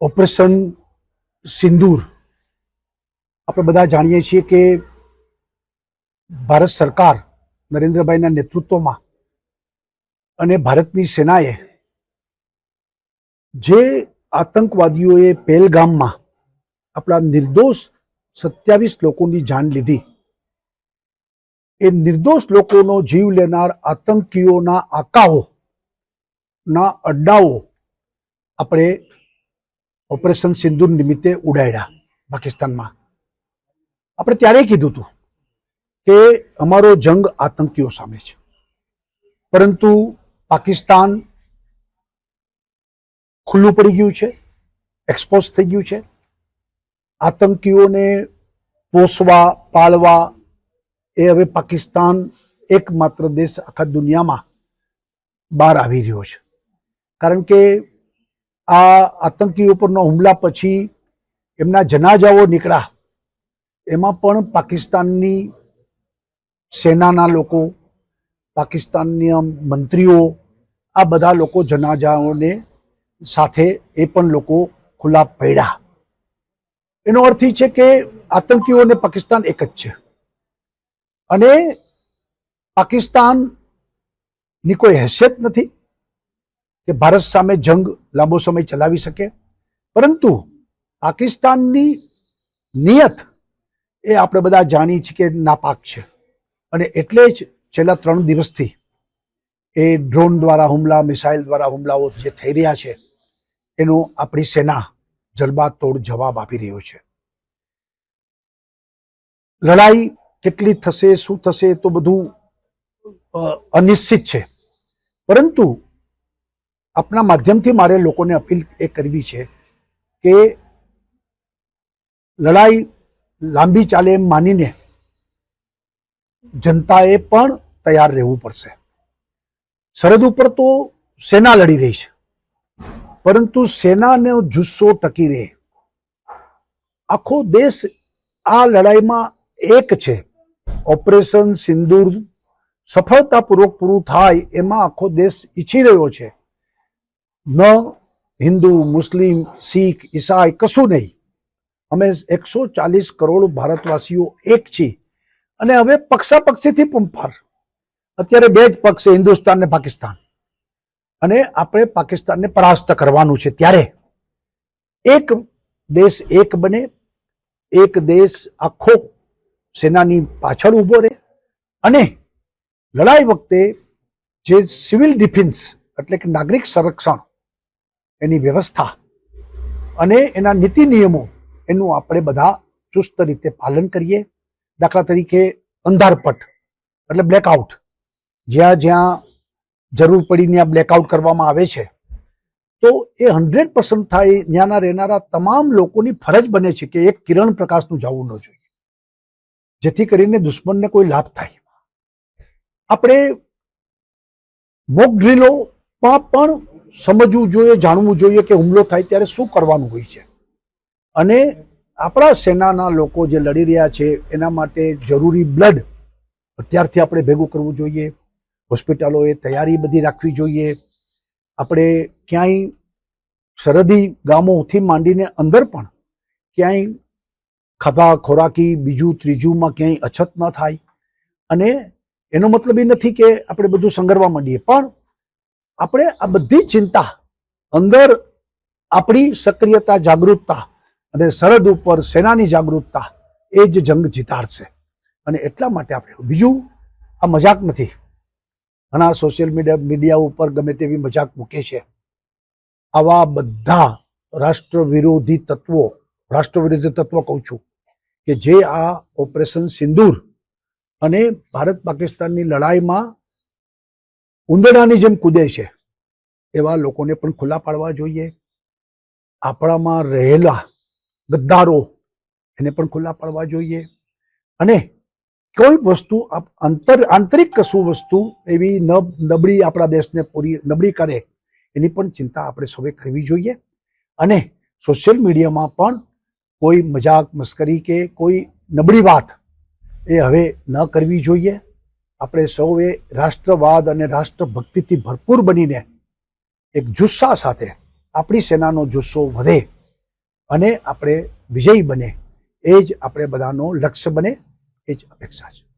Operation સિંદૂર. આપણે બધા જાણીએ છીએ કે ભારત સરકાર નરેન્દ્રભાઈના નેતૃત્વમાં અને ભારતની સેનાએ જે આતંકવાદીઓએ પહેલગામમાં આપણા નિર્દોષ સત્યાવીસ લોકોની જાન લીધી, એ નિર્દોષ લોકોનો જીવ લેનાર આતંકીઓના આકાઓના અડ્ડાઓ આપણે ઓપરેશન સિંદૂર નિમિત્તે ઉડાડ્યા પાકિસ્તાનમાં. આપણે ત્યારે કીધું હતું કે અમારો જંગ આતંકીઓ સામે છે. પરંતુ પાકિસ્તાન ખુલ્લું પડી ગયું છે એક્સપોઝ થઈ ગયું છે. આતંકીઓને પોષવા, પાળવા એ હવે પાકિસ્તાન એકમાત્ર દેશ આખા દુનિયામાં બહાર આવી રહ્યો છે. કારણ કે આ આતંકીઓ ઉપરનો હુમલા પછી એમના જનાજાઓ નીકળ્યા. એમાં પણ પાકિસ્તાનની સેનાના લોકો, પાકિસ્તાનની મંત્રીઓ, આ બધા લોકો જનાજાઓને સાથે એ પણ લોકો ખુલ્લા પડ્યા. એનો અર્થ એ છે કે આતંકીઓને પાકિસ્તાન એક જ છે. અને પાકિસ્તાનની કોઈ હેસિયત નથી. કે ભારત સામે જંગ લાંબો સમય ચલાવી શકે. પરંતુ પાકિસ્તાનની નિયત એ આપણે બધા જાણીએ છીએ કે નાપાક છે. અને એટલે જ છેલ્લા ત્રણ દિવસથી એ ડ્રોન દ્વારા હુમલા, મિસાઇલ દ્વારા હુમલાઓ જે થઈ રહ્યા છે, એનો આપણી સેના જડબાતોડ જવાબ આપી રહ્યો છે. લડાઈ કેટલી થશે, શું થશે તો બધું અનિશ્ચિત છે. પરંતુ આપના માધ્યમથી મારે લોકોને અપીલ એ કરવી છે કે લડાઈ લાંબી ચાલે એમ માનીને જનતાએ પણ તૈયાર રહેવું પડશે. સરહદ ઉપર તો સેના લડી રહી છે, પરંતુ સેનાનો જુસ્સો ટકી રહે. આખો દેશ આ લડાઈમાં એક છે. ઓપરેશન સિંદૂર સફળતાપૂર્વક પૂરું થાય એમાં આખો દેશ ઈચ્છી રહ્યો છે. ન હિન્દુ, મુસ્લિમ, શીખ, ઈસાઈ કશું નહીં. અમે એકસો ચાલીસ કરોડ ભારતવાસીઓ એક છીએ. અને હવે પક્ષાપક્ષીથી પણ પાર અત્યારે બે જ પક્ષ છે, હિન્દુસ્તાન ને પાકિસ્તાન. અને આપણે પાકિસ્તાનને પરાસ્ત કરવાનું છે ત્યારે. એક દેશ એક બને, એક દેશ આખો સેનાની પાછળ ઊભો રહે. અને લડાઈ વખતે જે સિવિલ ડિફેન્સ, એટલે કે નાગરિક સંરક્ષણ એની વ્યવસ્થા. અને એના નીતિ નિયમો એનું આપણે બધા ચુસ્ત રીતે પાલન કરીએ. દાખલા તરીકે અંધારપટ એટલે બ્લેકઆઉટ જ્યાં જ્યાં જરૂર પડીને આ બ્લેકઆઉટ કરવામાં આવે છે. તો એ હંડ્રેડ પર્સન્ટ થાય ત્યાંના રહેનારા તમામ લોકોની ફરજ બને છે કે એક કિરણ પ્રકાશનું જવું ન જોઈએ. જેથી કરીને દુશ્મનને કોઈ લાભ થાય. આપણે મોક ડ્રીલોમાં પણ સમજવું જોઈએ, જાણવું જોઈએ કે હુમલો થાય ત્યારે શું કરવાનું હોય છે. અને આપણા સેનાના લોકો જે લડી રહ્યા છે, એના માટે જરૂરી બ્લડ અત્યારથી આપણે ભેગું કરવું જોઈએ. હોસ્પિટલોએ તૈયારી બધી રાખવી જોઈએ. આપણે ક્યાંય સરહદી ગામોથી માંડીને અંદર પણ ક્યાંય ખાધા, ખોરાકી, બીજું, ત્રીજુંમાં ક્યાંય અછત ન થાય. અને એનો મતલબ એ નથી કે આપણે બધું સંગરવા માંડીએ, પણ આપણે આ બધી ચિંતા અંદર આપણી સક્રિયતા, જાગૃતતા અને સરહદ ઉપર સેનાની જાગૃતતા એ જ જંગ જીતાડશે. અને એટલા માટે આપણે બીજું આ મજાક નથી. ઘણા સોશિયલ મીડિયા મીડિયા ઉપર ગમે તેવી મજાક મૂકે છે. આવા બધા રાષ્ટ્ર વિરોધી તત્વો રાષ્ટ્ર વિરોધી તત્વો કહું છું કે જે આ ઓપરેશન સિંદૂર અને ભારત પાકિસ્તાનની લડાઈમાં ઉંદરડાની જેમ કૂદે છે, એવા લોકોને પણ ખુલ્લા પાડવા જોઈએ. આપણામાં રહેલા ગદ્દારો એને પણ ખુલ્લા પાડવા જોઈએ. અને કોઈ વસ્તુ અંતર, આંતરિક કશું વસ્તુ એવી નબ નબળી આપણા દેશને પૂરી, નબળી કરે, એની પણ ચિંતા આપણે સૌએ કરવી જોઈએ. અને સોશિયલ મીડિયામાં પણ કોઈ મજાક મસ્કરી કે કોઈ નબળી વાત એ હવે ન કરવી જોઈએ. આપણે સૌએ રાષ્ટ્રવાદ અને રાષ્ટ્રભક્તિથી ભરપૂર બનીને એક જુસ્સા સાથે આપણી સેનાનો જુસ્સો વધે અને આપણે વિજયી બને. એ જ આપણે બધાનો લક્ષ્ય બને, એ જ અપેક્ષા છે.